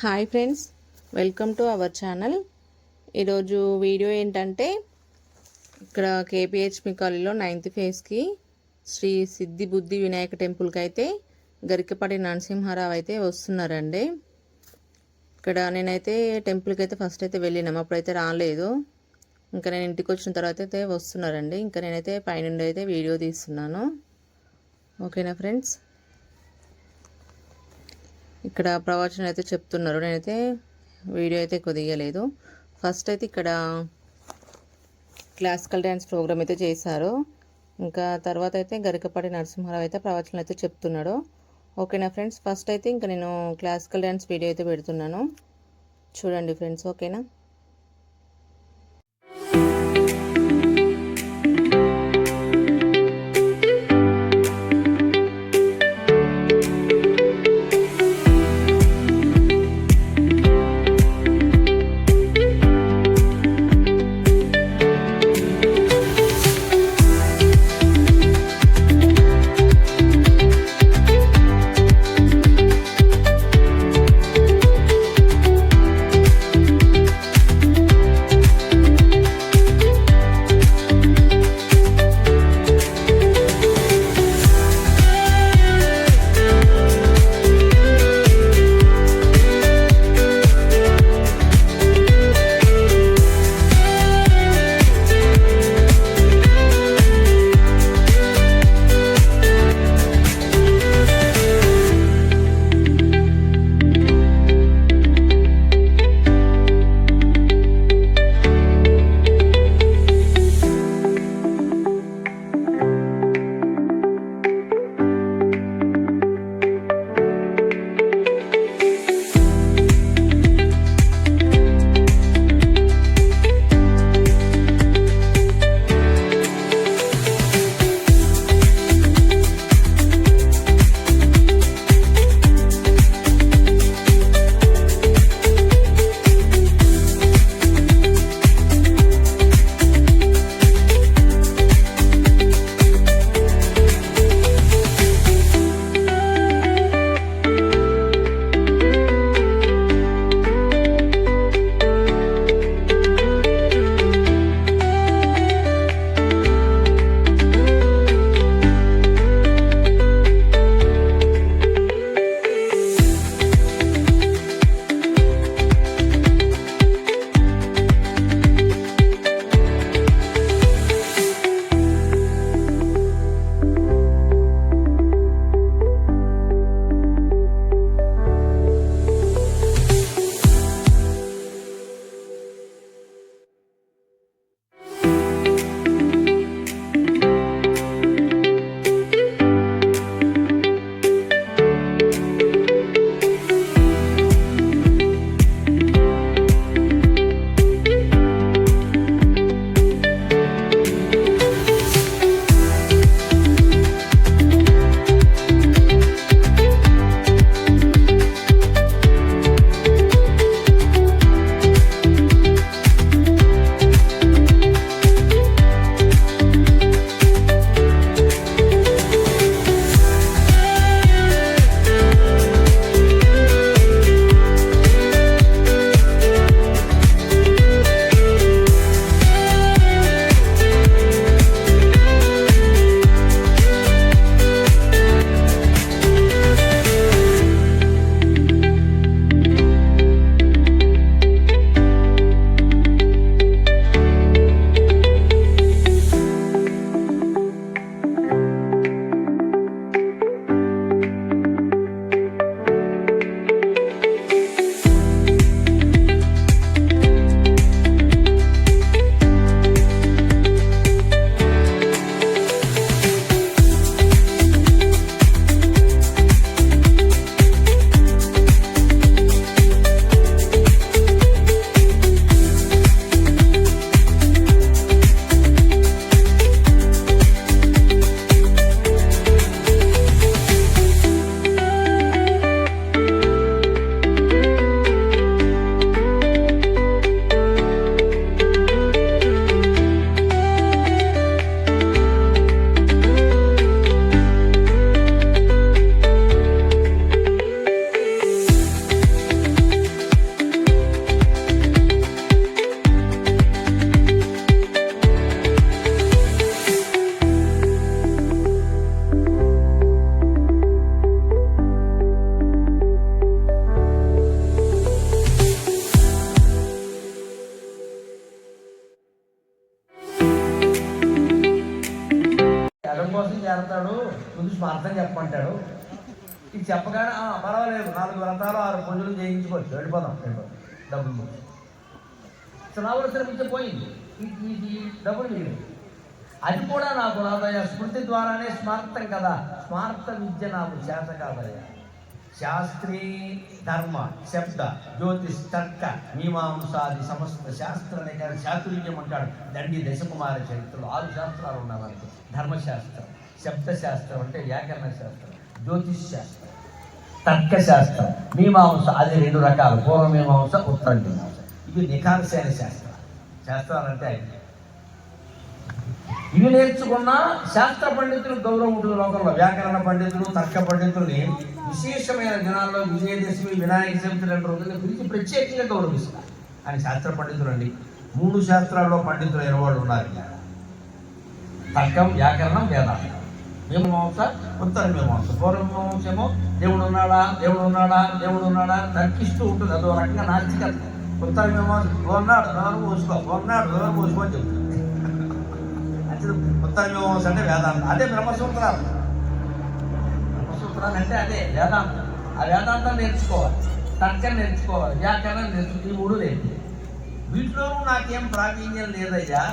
Hi friends welcome to our channel. ఈరోజు video ఏంటంటే ఇక్కడ కేపీహెచ్పి కాలనీలో నైన్త్ ఫేజ్కి శ్రీ సిద్ధి బుద్ధి వినాయక టెంపుల్కి అయితే గరికపాటి నరసింహారావు అయితే వస్తున్నారండి. ఇక్కడ నేనైతే టెంపుల్కి అయితే ఫస్ట్ అయితే వెళ్ళినాం అప్పుడైతే రాలేదు. ఇంకా నేను ఇంటికి వచ్చిన తర్వాత అయితే వస్తున్నారండి. ఇంకా నేనైతే పైనుండి అయితే వీడియో తీస్తున్నాను. ఓకేనా ఫ్రెండ్స్? ఇక్కడ ప్రవచనం అయితే చెప్తున్నారు. నేనైతే వీడియో అయితే కొదిగలేదు ఫస్ట్ అయితే ఇక్కడ క్లాసికల్ డ్యాన్స్ ప్రోగ్రామ్ అయితే చేశారు. ఇంకా తర్వాత అయితే గరికపాటి నరసింహారావు అయితే ప్రవచనం అయితే చెప్తున్నాడు ఓకేనా ఫ్రెండ్స్ ఫస్ట్ అయితే ఇంకా నేను క్లాసికల్ డ్యాన్స్ వీడియో అయితే పెడుతున్నాను. చూడండి ఫ్రెండ్స్ ఓకేనా డబ్బులు. ముఖ్యం. అసలు నా పోయింది. ఈ- డబ్బులు మిగిలింది అది కూడా నాకు రాదయ్యా. స్మృతి ద్వారానే స్మార్థం కదా. స్మార్థ విద్య నాకు చేత కాదయ్యా. శాస్త్రీ ధర్మ శబ్ద జ్యోతిష్ తర్క మీమాంసాది సమస్త శాస్త్ర కానీ శాస్త్రీయం అంటాడు దండి దశకుమార చరిత్రలో. ఆరు శాస్త్రాలు ఉన్నాయి ధర్మశాస్త్రం శబ్దశాస్త్రం అంటే వ్యాకరణ శాస్త్రం జ్యోతిష్ శాస్త్రం. తర్కశాస్త్రం. మీమాంస అది రెండు రకాలు. పూర్వమీమాంస ఉత్తర మీమాంస ఇవి నిఖార్సైన శాస్త్రాలు. శాస్త్రాలు అవి ఇవి నేర్చుకున్న శాస్త్ర పండితులు గౌరవం ఉంటుంది లోకంలో. వ్యాకరణ పండితులు తర్క పండితుల్ని విశేషమైన దినాల్లో విజయదశమి వినాయక చవితి రెండు రోజులు పిలిచి ప్రత్యేకంగా గౌరవిస్తారు. అని శాస్త్ర పండితులు అండి. మూడు శాస్త్రాల్లో పండితులు అయిన వాళ్ళు ఉన్నారు తర్కం వ్యాకరణం వేదాంతం. మీమాంస ఉత్తర మీమాంస పూర్వ మీమాంసేమో దేవుడు ఉన్నాడా దేవుడు ఉన్నాడా దేవుడు ఉన్నాడా తర్కిస్తూ ఉంటుంది. అదో రకంగా నాస్తికత. ఉత్తర మీమాంస ఉన్నాడు నోరు పోసుకో ఉన్నాడు నోరు పోసుకో అని చెప్తుంది ఉత్తర మీమాంస అంటే వేదాంతం. అదే బ్రహ్మసూత్రాలు. బ్రహ్మసూత్రాలు అంటే అదే వేదాంతం. ఆ వేదాంతం నేర్చుకోవాలి. తర్కం నేర్చుకోవాలి. వ్యాకరణం నేర్చుకో ఈ మూడు లేదు. వీటిలోనూ నాకేం ప్రావీణ్యం లేదయ్యా.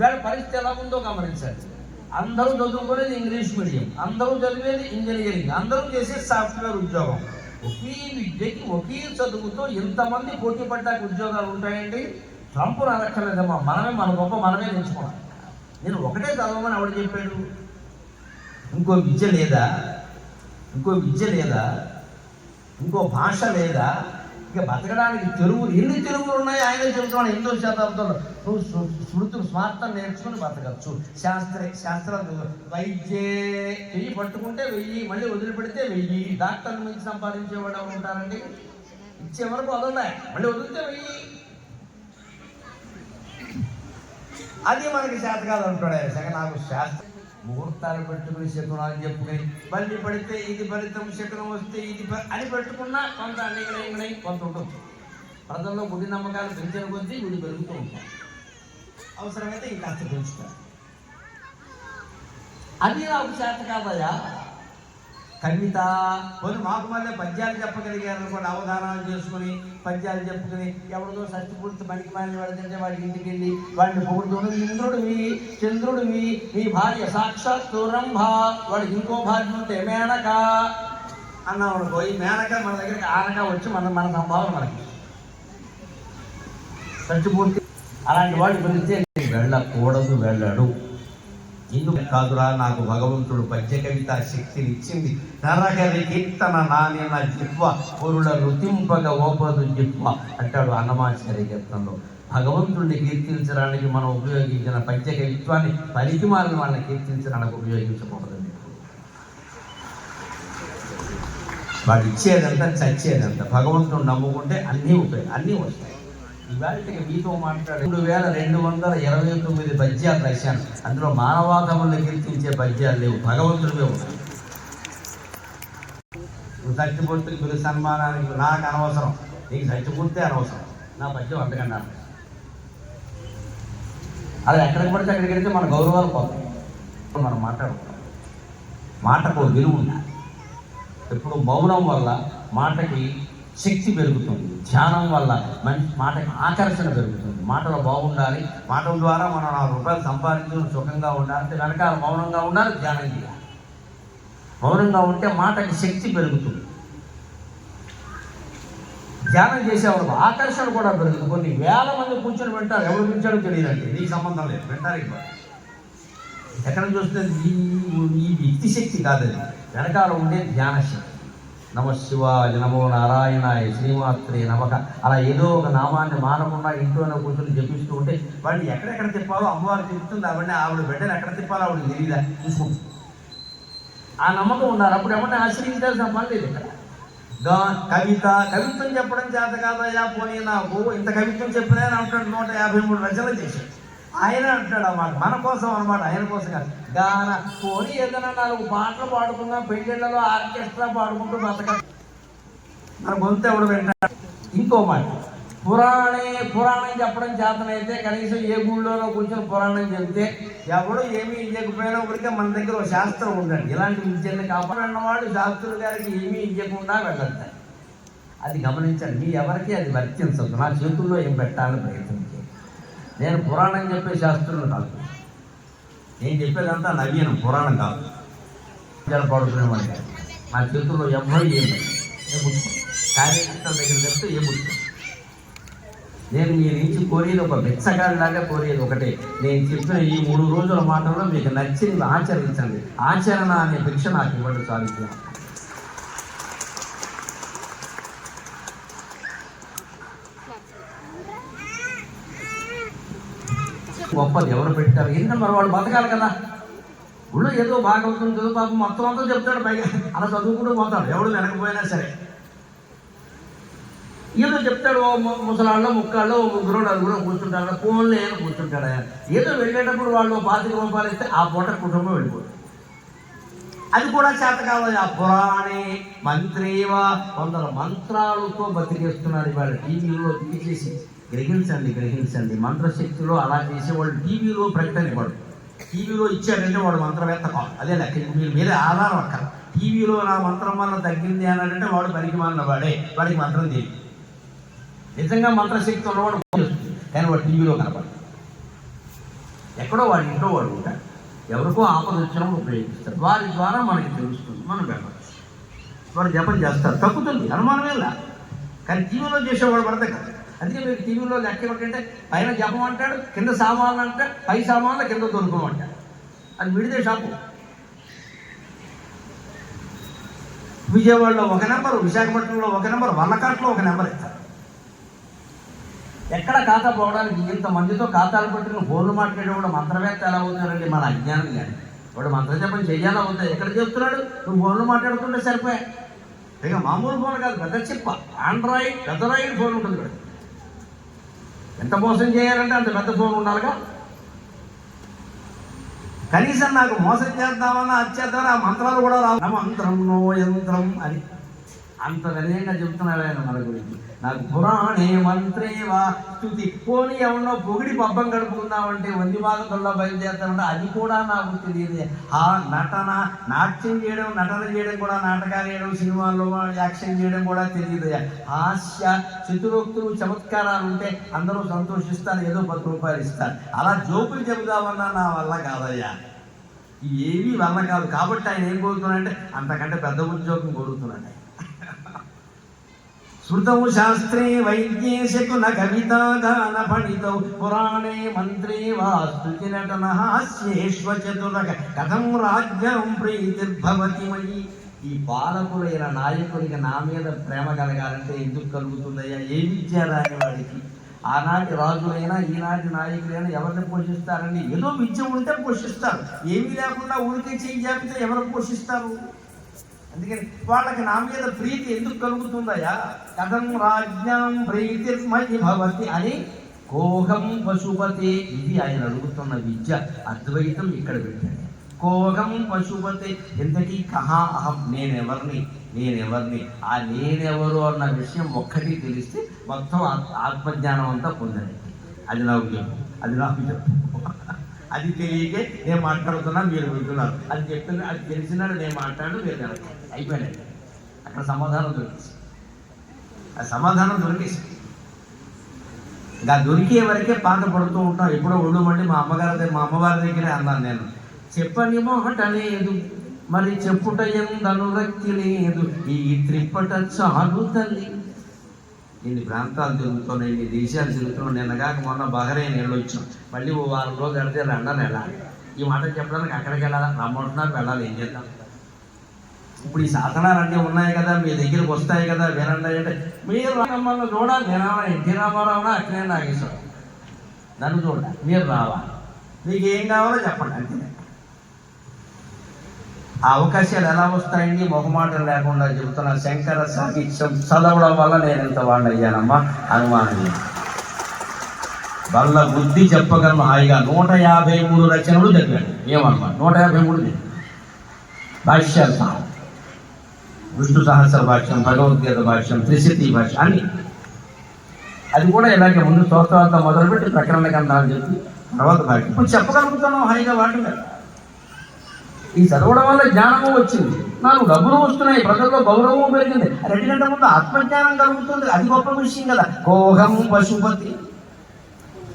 వీళ్ళ పరిస్థితి ఎలా ఉందో గమనించండి. అందరూ చదువుకునేది ఇంగ్లీష్ మీడియం అందరూ చదివేది ఇంజనీరింగ్. అందరూ చేసే సాఫ్ట్వేర్ ఉద్యోగం. ఒకే విద్యకి ఒకే చదువుతో ఇంతమంది పోటీ పడ్డాక ఉద్యోగాలు ఉంటాయండి? ట్రంప్ అనక్కర్లేదమ్మా మనమే మన గొప్ప మనమే నేర్చుకోవాలి. నేను ఒకటే చదవమని ఎవడు చెప్పాడు. ఇంకో విద్య లేదా? ఇంకో విద్య లేదా? ఇంకో భాష లేదా? ఇక బతకడానికి తెలుగులు ఎన్ని తెలుగులు ఉన్నాయో? ఆయన చెబుతున్నాడు ఎనిమిదో శతాబ్దంలో. నువ్వు స్వార్థం నేర్చుకుని బతకచ్చు. శాస్త్ర శాస్త్రాలు వైద్యే. వెయ్యి పట్టుకుంటే వెయ్యి మళ్ళీ వదిలిపెడితే వెయ్యి. డాక్టర్ల నుంచి సంపాదించేవాడు ఉంటారండి? ఇచ్చే వరకు వదలలే మళ్ళీ వదిలితే వెయ్యి. అది మనకి శాతకాలు కాదు అంటాడు. ఆయన నాకు శాస్త్రం ముహూర్తాలు పెట్టుకుని శకునాలు చెప్పుకుని మళ్ళీ పడితే ఇది ఫలితం శకునం వస్తే ఇది అని పెట్టుకున్నా కొంత అన్ని కొంత ఉంటుంది. ప్రజల్లో గుడి నమ్మకాలు పెంచిన కొద్దీ గుడి పెరుగుతూ ఉంటాయి. అవసరమైతే ఇంకాస్త పెంచుతారు అది నాకు చేత కాదయా కవిత కొన్ని మాకు మళ్ళీ పద్యాలు చెప్పగలిగారు అనుకోండి అవధానాలు చేసుకుని పద్యాలు చెప్పుకుని ఎవరిదో సత్యపూర్తి పనికి మాని వాడితే వాడి ఇంటికి వెళ్ళి వాడిని పొగుడుతూ ఇంద్రుడివి చంద్రుడివి నీ భార్య సాక్షాత్ రంభ వాడికి ఇంకో భార్య ఉంటే మేనక అన్నాం అనుకో ఈ మేనక మన దగ్గరికి ఆనక వచ్చి మన మన సంభావన మనకి. సత్యపూర్తి అలాంటి వాడి గురించి వెళ్ళకూడదు వెళ్ళడు. ఎందుకు కాదురా నాకు భగవంతుడు పద్య కవిత శక్తిని ఇచ్చింది నరగరి కీర్తన నానిన జిహ్వ పురుల రుతింపగ ఓపదు జిహ్వ అంటాడు అన్నమాచార్య కీర్తనలో. భగవంతుడిని కీర్తించడానికి మనం ఉపయోగించిన పద్య కవిత్వాన్ని పలికిమాలిన వాళ్ళని కీర్తించడానికి ఉపయోగించకూడదండి వాడు ఇచ్చేదంతా చచ్చేదంతా. భగవంతుడు నమ్ముకుంటే అన్నీ ఉపయోగం అన్నీ వస్తాయి. ఇవాళకి మీతో మాట్లాడే మూడు వేల రెండు వందల ఇరవై తొమ్మిది పద్యాలు రాశాను. అందులో మానవాధములను కీర్తించే పద్యాలు లేవు. భగవంతుడివే ఉన్నాయి నువ్వు సత్యపూర్తికి పిలి సన్మానానికి నాకు అనవసరం. నీకు సత్యపూర్తి అనవసరం. నా పద్యం అంతకన్నా. అది ఎక్కడికి పడితే అక్కడికి వెళ్తే మన గౌరవాలు పోతాయి. మనం మాట్లాడుకుంటాం మాటకు విలువ ఉండాలి. ఎప్పుడు మౌనం వల్ల మాటకి శక్తి పెరుగుతుంది. ధ్యానం వల్ల మనిషి మాటకి ఆకర్షణ పెరుగుతుంది. మాటలు బాగుండాలి. మాటల ద్వారా మనం నాలుగు రూపాయలు సంపాదించడం సుఖంగా ఉండాలంటే వెనకాల మౌనంగా ఉండాలి ధ్యానం చేయాలి. మౌనంగా ఉంటే మాటకి శక్తి పెరుగుతుంది. ధ్యానం చేసేవాళ్ళు ఆకర్షణ కూడా పెరుగుతుంది. కొన్ని వేల మంది కూర్చొని వింటారు. ఎవరు పిలిచాడో తెలియదండి. నీకు సంబంధం లేదు. వింటారు ఇప్పుడు ఎక్కడ చూస్తే ఈ ఈ వ్యక్తి శక్తి కాదు అది వెనకాల ఉండే ధ్యాన శక్తి. నమ శివాయ నమో నారాయణాయ శ్రీమాత్రే నమక అలా ఏదో ఒక నామాన్ని మానకుండా ఇంట్లోనే కూర్చొని జపిస్తూ ఉంటే వాడిని ఎక్కడెక్కడ తిప్పాలో అమ్మవారు చెప్తుంది అవన్నీ ఆవిడ బిడ్డను ఎక్కడ తిప్పాలో ఆవిడ తెలియదా చూసుకుంటుంది ఆ నమ్మకం ఉండాలి. అప్పుడు ఏమన్నా ఆశ్రయించాల్సిన పని లేదు ఇక్కడ. కవిత కవిత్వం చెప్పడం చేత కాదయా పోనీ నాకు ఇంత కవిత్వం చెప్పినా అంటాడు నూట యాభై మూడు రచనలు చేశాడు. ఆయన అంటాడు అన్నమాట మన కోసం అన్నమాట. ఆయన కోసం కాదు. గాన పోనీ ఏదైనా నాలుగు పాటలు పాడుకున్నా పెళ్ళిళ్ళలో ఆర్కెస్ట్రా పాడుకుంటూ బతక మన గొంతు ఎవడు వింటాడు? ఇంకో మాట. పురాణే పురాణం చెప్పడం చేతనైతే కనీసం ఏ గుళ్ళోనో కూర్చొని పురాణం చెబితే ఎవడు ఏమీ ఇవ్వకపోయినా ఊరికే మన దగ్గర ఒక శాస్త్రం ఉందండి. ఇలాంటి విద్యను కాపాడన్నవాడు శాస్త్రులు గారికి ఏమీ ఇవ్వకుండా వెళ్ళొద్దు అది గమనించండి మీ ఎవరికి అది వర్తించదు. నా చేతుల్లో ఏం పెట్టాలని ప్రయత్నించే నేను పురాణం చెప్పే శాస్త్రులు కాదు. నేను చెప్పేదంతా నవీనం పురాణం కాదు. జలపడుకునేవాడి మా నా చేతుల్లో ఎవరో ఏం లేదు. కార్యకర్తల దగ్గర చెప్తే ఏ పుస్తకం నేను మీ నుంచి కోరేది ఒక బిచ్చగాడిలాగా కోరేది ఒకటే. నేను చెప్పిన ఈ మూడు రోజుల మాటల్లో మీకు నచ్చింది ఆచరించండి. ఆచరణ అనే భిక్ష నాకు ఇవ్వండి సాధించాను గొప్పది ఎవరు పెట్టారు? ఎందుకంటే మరి వాళ్ళు బతకాలి కదా. ఊళ్ళో ఏదో బాగా చదువు పాపం మొత్తం అంతా చెప్తాడు పైగా. అలా చదువుకుంటూ పోతాడు ఎవడు వెనకపోయినా సరే. ఏదో చెప్తాడు ఓ ముసలాళ్ళు ముక్కాళ్ళు ఓ ముగ్గురు నలుగురు కూర్చుంటాడు ఫోన్లో ఏదో కూర్చుంటాడు ఏదో వెళ్ళేటప్పుడు వాళ్ళు పాతిక రూపాయలు ఇస్తే ఆ పూట కుటుంబం వెళ్ళిపోతుంది. అది కూడా చేత కావాలి. ఆ పురాణే మంత్రేవా వందల మంత్రాలతో బతికేస్తున్నారు ఇవాళ టీవీలో చేసి గ్రహించండి గ్రహించండి. మంత్రశక్తిలో అలా చేసేవాళ్ళు టీవీలో ప్రకటన ఇవ్వడు. టీవీలో ఇచ్చాడంటే వాడు మంత్రవేత్త కాదు. అదే లెక్క. మీరు మీద ఆధారం అక్కడ. టీవీలో నా మంత్రం వల్ల తగ్గింది అని అంటే వాడు పనికి మాలిన వాడే. వాడికి మంత్రం తెలియదు నిజంగా మంత్రశక్తి ఉన్నవాడు కానీ వాడు టీవీలో కనపడదు ఎక్కడో వాడి ఇంట్లో వాడు ఉంటాడు. ఎవరికో ఆపద వచ్చినప్పుడు ఉపయోగిస్తారు. వారి ద్వారా మనకి తెలుస్తుంది. మనం వెళ్ళచ్చు వారు జపం చేస్తారు. తప్పుతుంది అనుమానమే లే కానీ టీవీలో చేసేవాడు పడతాయి కదా. అందుకే మీరు టీవీలో లెక్క ఏమిటంటే పైన జపం అంటాడు కింద సామాన్లు అంటే పై సామాన్లు కింద దొరుకును అంటాడు అది విడిదే షాపు. విజయవాడలో ఒక నెంబర్ విశాఖపట్నంలో ఒక నెంబర్ వల్లకాట్లో ఒక నెంబర్ ఇస్తారు. ఎక్కడ ఖాతా పోవడానికి ఇంత మందితో ఖాతాలు పెట్టుకుని ఫోన్లు మాట్లాడే కూడా మంత్రవేత్త ఎలా అవుతారండి మన అజ్ఞానం కానీ? వాడు మంత్రజపం చేయాలా అవుతా ఎక్కడ చెప్తున్నాడు? నువ్వు ఫోన్లు మాట్లాడుతుంటే సరిపోయా. ఇక మామూలు ఫోన్ కాదు పెద్ద చిప్ప. ఆండ్రాయిడ్ పెద్దరాయిడ్ ఫోన్ ఉంటుంది ఇక్కడ. ఎంత మోసం చేయాలంటే అంత పెద్ద ఫోన్ ఉండాలిగా. కనీసం నాకు మోసం చేద్దామన్నా అచ్చేద్దామని ఆ మంత్రాలు కూడా రావు. మంత్రం నో యంత్రం అని. అంత వినయంగా చెబుతున్నాడు ఆయన మన గురించి. నాకు పురాణే మంత్రేవా? స్థుతి పోనీ ఎవరినో పొగిడి పబ్బం గడుపుకుందామంటే వంది భాగంలో బయలుదేరుతామంటే అది కూడా నాకు తెలియదు. ఆ నటన నాట్యం చేయడం నటన చేయడం కూడా నాటకాలు చేయడం సినిమాల్లో యాక్షన్ చేయడం కూడా తెలియదు. హాస్య చతురోక్తులు చమత్కారాలు ఉంటే అందరూ సంతోషిస్తారు ఏదో పది రూపాయలు ఇస్తారు. అలా జోకులు చెబుదామన్నా నా వల్ల కాదయ్యా. ఏమీ వల్ల కాదు. కాబట్టి ఆయన ఏం కోరుతున్నాడంటే అంతకంటే పెద్ద ఉద్యోగం కోరుతున్నాడు శృతౌ శాస్త్రే వైద్యే శకున కవితాగాన పణితౌ పురాణే మంత్రే వా స్తుతి నటన హాస్యేష్వ చతురక. కథం రాజ్యం ప్రీతిర్భవతి మయి. ఈ పాలకులైన నాయకుడికి నా మీద ప్రేమ కలగాలంటే ఎందుకు కలుగుతుందయ్యా? ఏమి ఇచ్చారు ఆయన వాడికి? ఆనాటి రాజులైనా ఈనాటి నాయకులైనా ఎవరిని పోషిస్తారండి? ఏదో విద్య ఉంటే పోషిస్తారు. ఏమీ లేకుండా ఊరికే చేయి జాపితే ఎవరు పోషిస్తారు? అందుకని వాళ్ళకి నా మీద ప్రీతి ఎందుకు కలుగుతుందయా కథం రాజ్యం ప్రీతిర్మయి భవతి అని కోహం పశుపతి ఇది ఆయన అడుగుతున్న విద్య. అద్వైతం ఇక్కడ పెట్టాడు కోహం పశుపతి ఇంతకీ కహా అహం నేనెవరిని? నేనెవరిని? ఆ నేనెవరు అన్న విషయం ఒక్కటి తెలిస్తే మొత్తం ఆత్మజ్ఞానం అంతా పొందండి అది నాకు చెప్పు. అది నాకు చెప్పు. అది తెలియకే నేను మాట్లాడుతున్నా మీరు వింటున్నారు. అది చెప్తున్నా అది తెలిసినా నేను మాట్లాడు మీరు వినరు. అయిపోయినాయి. అక్కడ సమాధానం దొరికేసి. ఆ సమాధానం దొరికేసి. ఇంకా దొరికే వరకే పాత పడుతూ ఉంటాం ఎప్పుడో ఒళ్ళు మా అమ్మగారి దగ్గర మా అమ్మవారి దగ్గరే అన్నాను నేను. చెప్పనేమో ఒకటి అనేది మరి చెప్పుట ఎందనురక్తి లేదు. ఈ త్రిప్పట చాలు తల్లి. ఇన్ని ప్రాంతాలు తిరుగుతున్నాయి ఇన్ని దేశాలు తిరుగుతున్నాయి. నిన్నగాక మొన్న బహరైన్ వెళ్ళొచ్చాం మళ్ళీ ఓ వారం రోజులు కడితే లండన్ వెళ్ళాలి. ఈ మాట చెప్పడానికి అక్కడికి వెళ్ళాలి? రమ్మంటున్నారు వెళ్ళాలి ఏం చేద్దాం? ఇప్పుడు ఈ సాధనాలు అన్నీ ఉన్నాయి కదా మీ దగ్గరికి వస్తాయి కదా వినండి అంటే మీరు రామన్న చూడాలి నేనేమన్నా ఎన్టీ రామారావునా? అట్లనే నాగేశ్వరం. నన్ను చూడాలి మీరు రావాలి. మీకు ఏం కావాలో చెప్పండి అంతే. ఆ అవకాశాలు ఎలా వస్తాయండి మొహమాటం లేకుండా చెబుతున్నా శంకర సాహిత్యం చదవడం వల్ల నేను ఇంత వాడిని అయ్యానమ్మా అనుమానం బల్ల వల్ల బుద్ధి చెప్పగలను హాయిగా. నూట యాభై మూడు రచనలు చదివాడు ఏమన్నమాట నూట యాభై మూడు భాష్యాలు సహా విష్ణు సహస్ర భాష్యం భగవద్గీత భాష్యం త్రిశతి భాష అన్ని. అది కూడా ఇలాగే ముందు స్తోత్రాలతో మొదలుపెట్టి ప్రకరణ గ్రంథాలు చెప్పి తర్వాత భాష ఇప్పుడు చెప్పగలుగుతున్నాం హాయిగా వాటి ఈ చదవడం వల్ల జ్ఞానము వచ్చింది. నాకు డబ్బులు వస్తున్నాయి. ప్రజల్లో గౌరవం పెరిగింది. రెండు గంటల ముందు ఆత్మజ్ఞానం కలుగుతుంది. అది గొప్ప విషయం కదా. కోహం పశుపతి.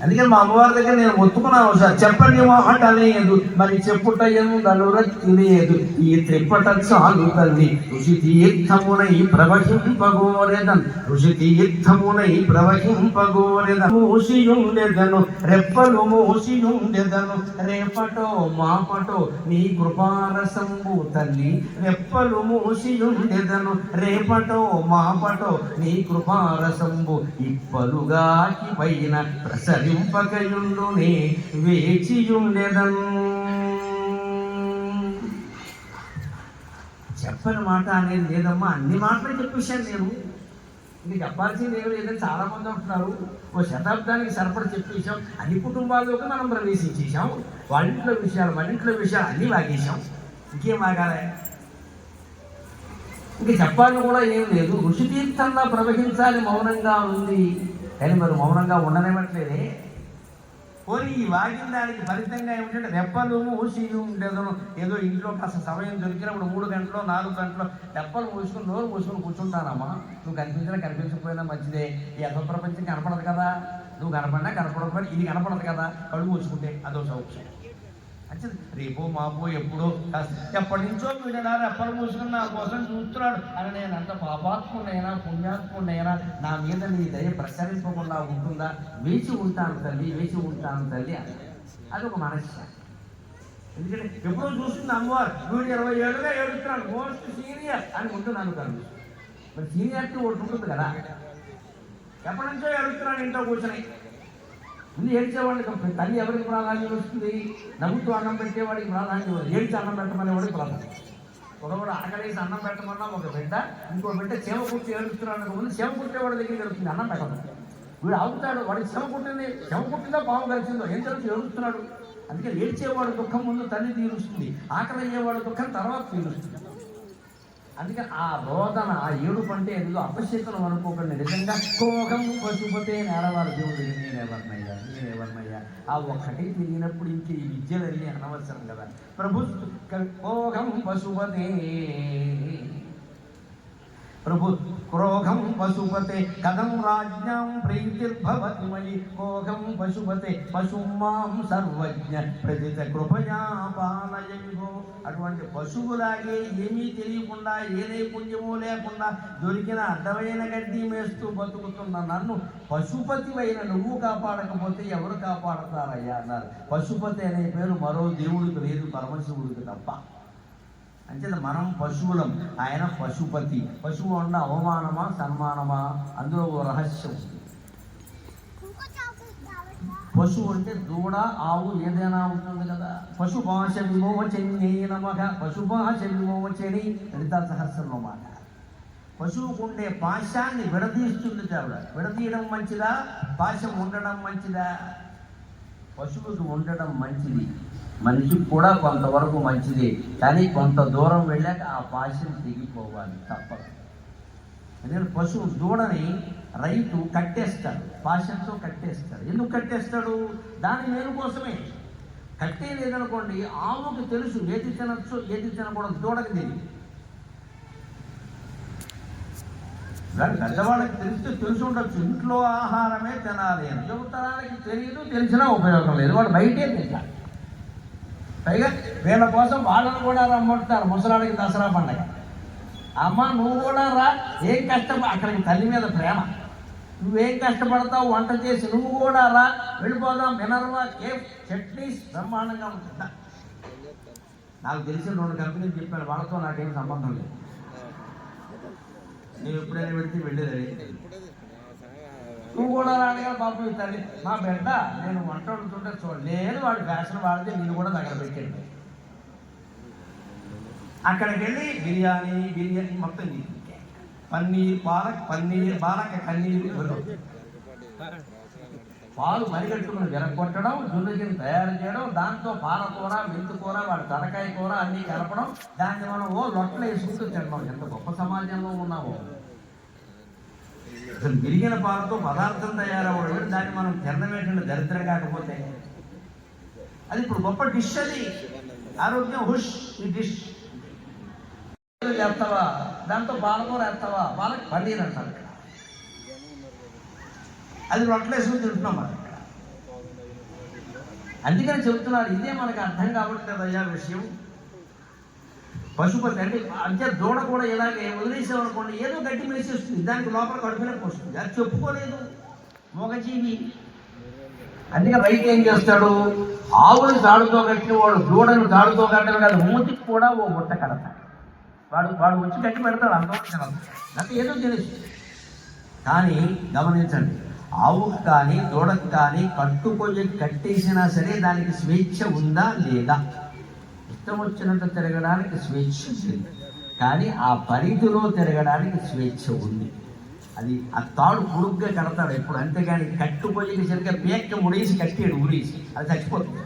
అందుకని మా అమ్మవారి దగ్గర నేను ఒత్తుకున్నాను సార్ చెప్పండి మాట లేదు మరి చెప్పుట ఎందనుర తెలియదు ఈ త్రిప్పట చాలు తల్లి ఋషి తీర్థమునై ప్రవహింపగోరెదన్. ఋషి తీర్థమునై ప్రవహింపగోరెదన్. మూసియుండెదను రెప్పలు మూసియుండెదను. రేపటో మాపటో నీ కృపారసంబు తల్లి రెప్పలు మూసియుండెదను. రేపటో మాపటో నీ కృపారసంబు. ఇప్పలుగాకి పైన ప్రసరింపకయుండునే వేచియుండెదన్ చెప్పని మాట అనేది లేదమ్మా అన్ని మాటలు చెప్పేశాను నేను. ఇది చెప్పాల్సింది ఏమి లేదని చాలామంది అంటున్నారు. ఓ శతాబ్దానికి సరిపడ చెప్పేశాం అన్ని కుటుంబాల్లోకి మనం ప్రవేశించేసాం వాళ్ళింట్లో విషయాలు వాళ్ళింట్లో విషయాలు అన్నీ వాగేశాం. ఇంకేం వాగాలే? ఇంక చెప్పాలని కూడా ఏం లేదు. ఋషితీర్థంలా ప్రవహించాలి మౌనంగా ఉంది. కానీ మరి మౌనంగా ఉండనివ్వట్లేదే పోనీ ఈ వాగిన దానికి ఫలితంగా ఏమిటంటే రెప్పలు ఊసీలు ఉండేదో ఏదో ఇంట్లో కాస్త సమయం దొరికినప్పుడు మూడు గంటలు నాలుగు గంటలు రెప్పలు మూసుకుని నోరు మూసుకొని కూర్చుంటానమ్మా. నువ్వు కనిపించినా కనిపించకపోయినా మంచిదే. ఈ అసలు ప్రపంచం కనపడదు కదా. నువ్వు కనపడినా కనపడకపోయినా ఇది కనపడదు కదా. కళ్ళు మూసుకుంటే అదో సౌఖ్యం. అంటే రేపో మాపో ఎప్పుడో ఎప్పటి నుంచో వీడడారు ఎప్పటి మూసుకుని నా కోసం చూస్తున్నాడు. అని నేను అంత పాపాత్ముడైనా పుణ్యాత్ముడైనా నా మీద నీ దయ ప్రసరింపకుండా ఉంటుందా? వేచి ఉంటాను తల్లి వేచి ఉంటాను తల్లి అని. ఒక మనశ్శాంతి. ఎందుకంటే ఎప్పుడో చూస్తుంది అమ్మవారు. వీడు ఇరవై ఏడుగా ఏడుస్తున్నాడు. మోస్ట్ సీనియర్ అని ఉంటున్నాను నన్ను మరి సీనియారిటీ ఒకటి ఉంటుంది కదా. ఎప్పటి నుంచో ఏడుస్తున్నాడు ఇంట్లో కూర్చొని. ముందు ఏడ్చేవాడికి తల్లి ఎవరికి ప్రాధాన్యం వస్తుంది? నవ్వుతూ అన్నం పెట్టేవాడికి ప్రాధాన్యం ఏడ్చి అన్నం పెట్టమనేవాడికి ప్రాధాన్యం ఒకడు ఆకలేసి అన్నం పెట్టమన్నా ఒక బిడ్డ ఇంకో బిడ్డ చేమ కుట్టి ఏడుస్తున్నాడు ముందు చేమ కుట్టేవాడి దగ్గరికి వెళ్తుంది అన్నం పెట్టదు వీడు ఆగుతాడు వాడికి చెమ కుట్టింది చెమ కుట్టిందో పాము కలిసిందో ఏం తెలుసు ఏడుస్తున్నాడు. అందుకే ఏడ్చేవాడు దుఃఖం ముందు తల్లి తీరుస్తుంది ఆకలి అయ్యేవాడు దుఃఖం తర్వాత తీరుస్తుంది. అందుకని ఆ రోదన ఆ ఏడుపు అంటే ఏదో అపశేతనం అనుకోకండి. నిజంగా కోహం పశుపతే నేరవారు దేవుడు నేనెవరినయ్యా నేనెవరినయ్యా ఆ ఒక్కటి తిరిగినప్పుడు ఇంక ఈ విద్యలన్నీ అనవసరం కదా. ప్రభు కోహం పశుపతే ప్రభు క్రోఘం పశుపతే కథం రాజ్ఞాం ప్రీతిర్భవతి మయి కోఘం పశుపతే పశుమాం సర్వజ్ఞ ప్రజిత కృపయా పాలయో అటువంటి పశువులాగే ఏమీ తెలియకుండా ఏ నైపుణ్యము లేకుండా దొరికిన అడ్డమైన గడ్డి మేస్తూ బతుకుతున్న నన్ను పశుపతివైన నువ్వు కాపాడకపోతే ఎవరు కాపాడతారయ్యా అన్నారు. పశుపతి అనే పేరు మరో దేవుడికి లేదు పరమశివుడికి తప్ప. అంటే మనం పశువులం ఆయన పశుపతి. పశువు ఉన్న అవమానమా సన్మానమా? అందులో ఓ రహస్యం పశువు అంటే దూడ ఆవు ఏదైనా ఉంటుంది కదా. పశుభాష విమోచని నమక పశుభాష విమోచని లలితా సహస్రం మాట. పశువుకుండే పాశాన్ని విడదీస్తుంది చావిడ విడదీయడం మంచిదా? పాశం ఉండడం మంచిదా? పశువుకు ఉండడం మంచిది. మనిషికి కూడా కొంతవరకు మంచిది కానీ కొంత దూరం వెళ్ళాక ఆ పాశం దిగిపోవాలి తప్పదు. ఎందుకంటే పశువు దూడని రైతు కట్టేస్తాడు పాశంతో కట్టేస్తాడు. ఎందుకు కట్టేస్తాడు? దాని మేలు కోసమే. కట్టేయలేదనుకోండి ఆవుకి తెలుసు ఏది తినచ్చు ఏది తినకూడదు దూడకి తెలియదు. కానీ పెద్దవాళ్ళకి తెలిస్తే తెలిసి ఉండొచ్చు ఇంట్లో ఆహారమే తినాలి అని. యువతరానికి తెలియదు తెలిసినా ఉపయోగం లేదు. వాడు బయటే తింటారు పైగా వీళ్ళ కోసం వాళ్ళని కూడా రమ్మంటున్నారు. ముసలాడికి దసరా పండగ. అమ్మ నువ్వు కూడా రా. ఏం కష్టపడ అక్కడికి తల్లి మీద ప్రేమ. నువ్వేం కష్టపడతావు? వంట చేసి నువ్వు కూడా రా. వెళ్ళిపోదాం. మినర్వా కేఫ్ చట్నీస్ బ్రహ్మాండంగా ఉంటుందా నాకు తెలిసిన రెండు కంపెనీలు చెప్పాను వాళ్ళతో నాకేం సంబంధం లేదు. నేను ఎప్పుడైనా పెడితే వెళ్ళేది నువ్వు కూడా రానిగా పాపం తల్లి. మా బిడ్డ నేను వంట వండుతుంటే చూడలేదు వాడు ఫ్యాషన్ వాడితే నేను కూడా దగ్గర పెట్టండి అక్కడికి వెళ్ళి బిర్యానీ బిర్యానీ మొత్తం పన్నీర్ పాలక్ పన్నీర్ పాలక కన్నీరు పాలు మరిగట్టుకుని విరగొట్టడం జున్నుగిని తయారు చేయడం దాంతో పాలకూర మెంతుకూర వాడి తలకాయ కూర అన్నీ కలపడం దాన్ని మనం ఓ లొట్టలు వేసుకుంటూ తినడం. ఎంత గొప్ప సమాజంలో ఉన్నామో అసలు మిరిగిన పాలతో పదార్థం తయారవ్వడం దాన్ని మనం తినవేటండి దరిద్రం కాకపోతే. అది ఇప్పుడు గొప్ప డిష్ అది. ఆరోగ్యం హుష్ ఈ డిష్. చేస్తావా దాంతో పాలకూర వేస్తావా పాలకు పన్నీర్ అంటారు ఇక్కడ. అది రొట్టలేసుకుని తింటున్నాం మనం ఇక్కడ. అందుకని చెబుతున్నారు ఇదే మనకు అర్థం కావట్లేదు అయ్యా విషయం. పశుపతి అంటే అంటే దూడ కూడా ఇలాగే వదిలేసామనుకోండి ఏదో గడ్డి మేసేస్తుంది దానికి లోపల కడుపులోకి వస్తుంది అది చెప్పుకోలేదు. మొగజీవి. అందుకే రైతు ఏం చేస్తాడు? ఆవుని దాడుతో కట్టిన వాడు దూడను దాడుతో కట్టడం కాదు మూతికి కూడా ఓ బుట్ట కడతాడు. వాడు వాడు వచ్చి గట్టి పెడతాడు అంతవరకు అంటే ఏదో తెలుసు. కానీ గమనించండి ఆవుకు కానీ దూడకు కానీ కట్టుకొని కట్టేసినా సరే దానికి స్వేచ్ఛ ఉందా లేదా? ఇష్టం వచ్చినట్టు తిరగడానికి స్వేచ్ఛ ఉంది. కానీ ఆ పరిధిలో తిరగడానికి స్వేచ్ఛ ఉంది. అది ఆ తాడు పొడుగ్గా కడతాడు ఎప్పుడు. అంతేగాని కట్టుపోయి సరిగ్గా పేక ముడేసి కట్టాడు ఊరేసి అది చచ్చిపోతుంది.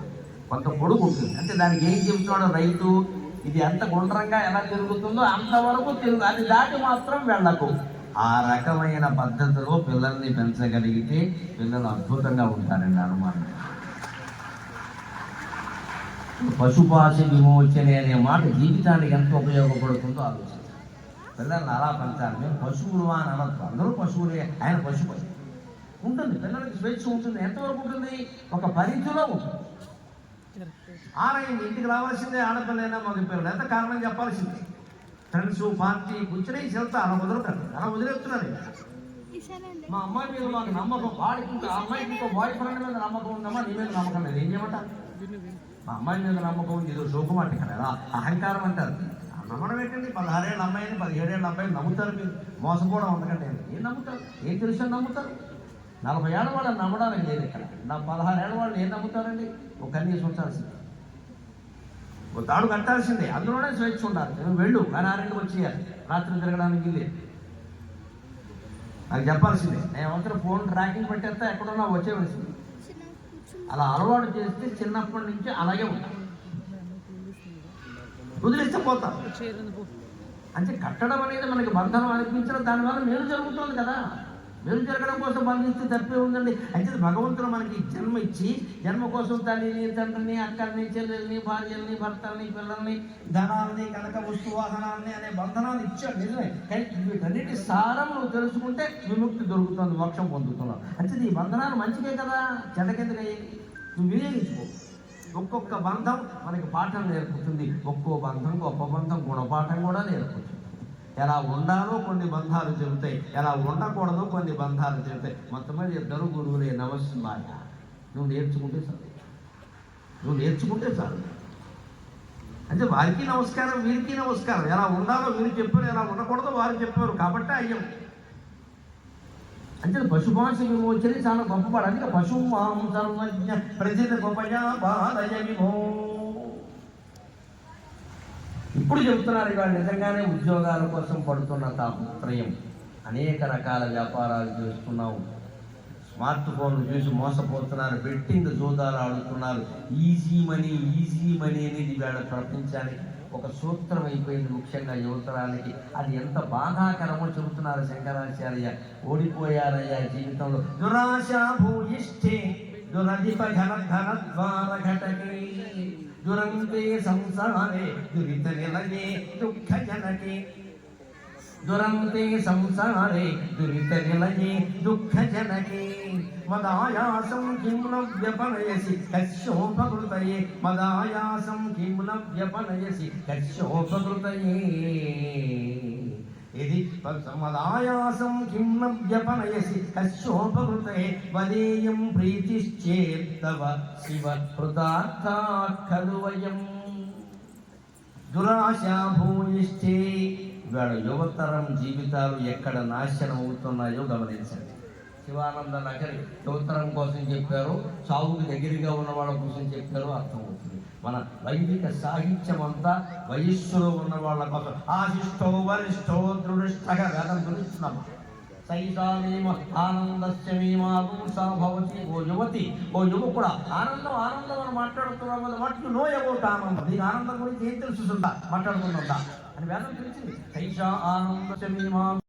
కొంత పొడుగు ఉంటుంది. అంటే దానికి ఏం చెబుతున్నాడు రైతు ఇది ఎంత గుండ్రంగా ఎలా తిరుగుతుందో అంతవరకు తిరుగు అది దాటి మాత్రం వెళ్ళకు. ఆ రకమైన పద్ధతిలో పిల్లల్ని పెంచగలిగితే పిల్లలు అద్భుతంగా ఉంటారండి అనుమానం. పశుపాశ విమోచన అనే మాట జీవితానికి ఎంత ఉపయోగపడుతుందో ఆలోచించాలి పిల్లల్ని అలా పెంచాలి. మేము పశువులు అని అనొద్దు. అందరూ పశువులే. ఆయన పశుపతి. ఉంటుంది. పిల్లలకి స్వేచ్ఛ ఉంటుంది. ఎంతవరకు ఉంటుంది? ఒక పరిధిలో ఉంటుంది. ఆరైన ఇంటికి రావాల్సిందే ఆడపిల్లైనా మగ పిల్లలు. ఎంత కారణం చెప్పాల్సిందే? ఫ్రెండ్స్ పార్టీ కూర్చుని వెళ్తా అలా వదులుతారు అలా వదిలేస్తున్నారు. మా అమ్మాయి మీద మాకు నమ్మకం. వాడికి ఇంకా అమ్మాయికి ఇంకో బాయ్ ఫ్రెండ్ మీద నమ్మకం ఉందమ్మా. నీ మీద నమ్మకం లేదు. ఏం చేయమంటారు? మా అమ్మాయి మీద నమ్మకం ఏదో శోకం అంటే కదా? అహంకారం అంటారు. ఆ నమ్మడం ఏంటండి? పదహారేళ్ళ అమ్మాయిని పదిహేడేళ్ళ అబ్బాయిని నమ్ముతారు మీరు. మోసపోవడం ఉండకండి ఏం నమ్ముతారు? ఏం తెలుసు నమ్ముతారు? నలభై ఏళ్ళ వాళ్ళని నమ్మడానికి లేదు ఇక్కడ. నా పదహారేళ్ళ వాళ్ళు ఏం నమ్ముతారండి? ఒక కనీసం ఉంచాల్సింది. ఒక తాడు కట్టాల్సిందే. అందులోనే స్వేచ్ఛ ఉండాలి. నువ్వు వెళ్ళు. కానీ ఆరింటికి వచ్చేయాలి రాత్రి తిరగడానికి లేదు నాకు చెప్పాల్సిందే. నేను అవసరం ఫోన్ ట్రాకింగ్ పెట్టేస్తే ఎక్కడున్నా వచ్చేవలసింది అలా అలవాటు చేస్తే చిన్నప్పటి నుంచి అలాగే ఉంటాం. వదిలేస్తే పోతాం. అంటే కట్టడం అనేది మనకి బంధనం అనిపించడం దానివల్ల మేలు జరుగుతుంది కదా. మేలు జరగడం కోసం బంధిస్తే తప్పే ఉందండి. అయితే భగవంతుడు మనకి జన్మ ఇచ్చి జన్మ కోసం తల్లిని తండ్రిని అక్కల్ని చెల్లెల్ని భార్యల్ని భర్తల్ని పిల్లల్ని ధనాల్ని కనక వస్తు వాహనాల్ని అనే బంధనాలు ఇచ్చాడు. నిజమే. కానీ వీటన్నిటి సారం నువ్వు తెలుసుకుంటే విముక్తి దొరుకుతుంది మోక్షం పొందుతున్నావు. అంటే ఈ బంధనాలు మంచిదే కదా? చెడ్డకెందుకయ్యి? నువ్వు వినియోగించుకో. ఒక్కొక్క బంధం మనకి పాఠం నేర్పుతుంది. ఒక్కో బంధం గొప్ప బంధం గుణపాఠం కూడా నేర్పుతుంది. ఎలా ఉండాలో కొన్ని బంధాలు చెబుతాయి ఎలా ఉండకూడదో కొన్ని బంధాలు చెబుతాయి మొత్తం మీద ఇద్దరు గురువులే నమస్మాయ నువ్వు నేర్చుకుంటే చాలు. నువ్వు నేర్చుకుంటే చాలు. అంటే వారికి నమస్కారం వీరికి నమస్కారం. ఎలా ఉండాలో వీరు చెప్పారు ఎలా ఉండకూడదో వారు చెప్పారు. కాబట్టి అయ్యం. అంటే పశుపాంశ విమోచన చాలా గొప్పపాడు అందుకే పశువు మాంసం ప్రజల గొప్ప బాధయ విమో ఇప్పుడు చెప్తున్నారు ఇవాళ నిజంగానే ఉద్యోగాల కోసం పడుతున్న తాపత్రయం అనేక రకాల వ్యాపారాలు చేస్తున్నావు స్మార్ట్ ఫోన్లు చూసి మోసపోతున్నారు. బెట్టింగ్ జోదాలు ఆడుతున్నారు. ఈజీ మనీ ఈజీ మనీ అనేది ఇవాళ ప్రపంచానికి ఒక సూత్రం అయిపోయింది ముఖ్యంగా యువతరానికి. అది ఎంత బాధాకరమో చెబుతున్నారు శంకరాచార్య. ఓడిపోయారయ్యా జీవితంలో. దురాశ భూయిష్ఠే దురధిప ఘన ఘన ద్వార ఘటకే. दुरंते संसारे दुरित लगे दुख जनके दुरंते संसारे दुरीत लगे दुख जनके मदायासं किम न व्यपनयसि कश्योपकृतये मदायासं किम कश्योपकृतये ఇది సమదాయాసం కిం న వ్యపనయసి కశ్యోపకృతయే వదేయం ప్రీతిశ్చేత్తవ శివ కృతార్థాత్ ఖలు వయం. దురాశ భూయిష్ఠే ఇవాళ యువతరం జీవితాలు ఎక్కడ నాశనం అవుతున్నాయో గమనించండి. శివానంద నగరి యువతరం కోసం చెప్పారు చావుకు దగ్గరగా ఉన్న వాళ్ళ కోసం చెప్పారు అర్థమవుతుంది. మన వైదిక సాహిత్యం అంతా వయస్సులో ఉన్న వాళ్ళ కోసం ఆశిష్టో వరిష్టో దృఢిష్టగా వేదం గురిస్తున్నాం. సైతానేమ ఆనందస్య మేమాపుంసా భవతి. ఓ యువతి ఓ యువకుడు ఆనందం ఆనందం అని మాట్లాడుతున్నాం కదా వాట్ యు నో అబౌట్ ఆనందం దీని ఆనందం గురించి ఏం తెలుసుందా మాట్లాడుకుంటుందా అని వేదం తెలిసింది సైషా ఆనందస్య